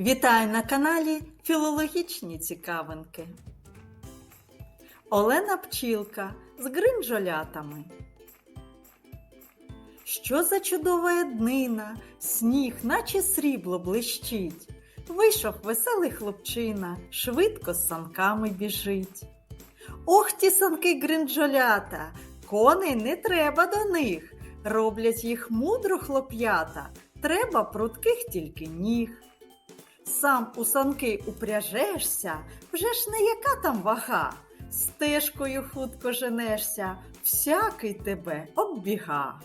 Вітаю на каналі Філологічні цікавинки. Олена Пчілка з гринджолятами. Що за чудова днина, сніг, наче срібло блищить. Вийшов веселий хлопчина, швидко з санками біжить. Ох ті санки гринджолята, коней не треба до них. Роблять їх мудро хлоп'ята, треба прутких тільки ніг. Сам у санки упряжешся, вже ж не яка там вага. Стежкою хутко женешся, всякий тебе оббіга.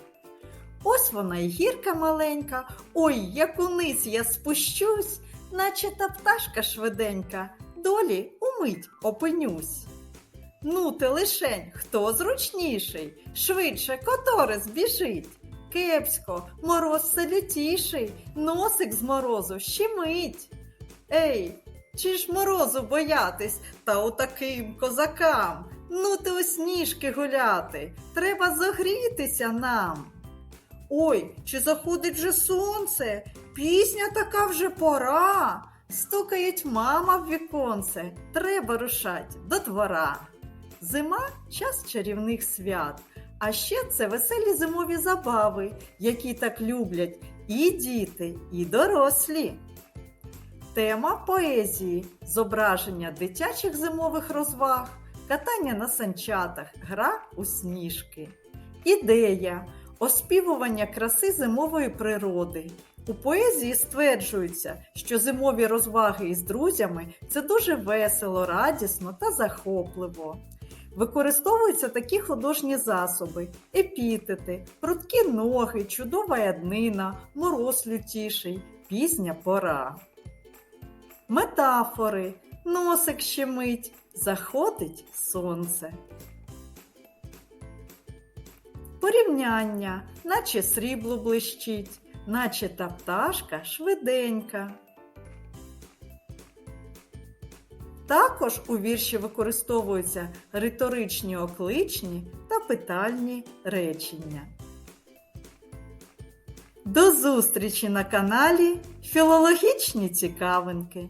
Ось вона й гірка маленька, ой, як униз я спущусь, наче та пташка швиденька, долі умить опинюсь. Ну, ти лишень, хто зручніший, швидше котори збіжить. Кепсько, мороз все лютіший, носик з морозу щемить. Ей, чи ж морозу боятись, та отаким козакам. Ну ти у сніжки гуляти, треба зогрітися нам. Ой, чи заходить вже сонце? Пісня така вже пора. Стукають мама в віконце, треба рушать до двора. Зима час чарівних свят, а ще це веселі зимові забави, які так люблять і діти, і дорослі. Тема поезії зображення дитячих зимових розваг, катання на санчатах, гра у сніжки. Ідея оспівування краси зимової природи. У поезії стверджується, що зимові розваги із друзями це дуже весело, радісно та захопливо. Використовуються такі художні засоби: епітети, прудкі ноги, чудова яднина, мороз лютіший, пізня пора. Метафори, носик щемить, заходить сонце. Порівняння, наче срібло блищить, наче та пташка швиденька. Також у вірші використовуються риторичні окличні та питальні речення. До зустрічі на каналі Філологічні цікавинки.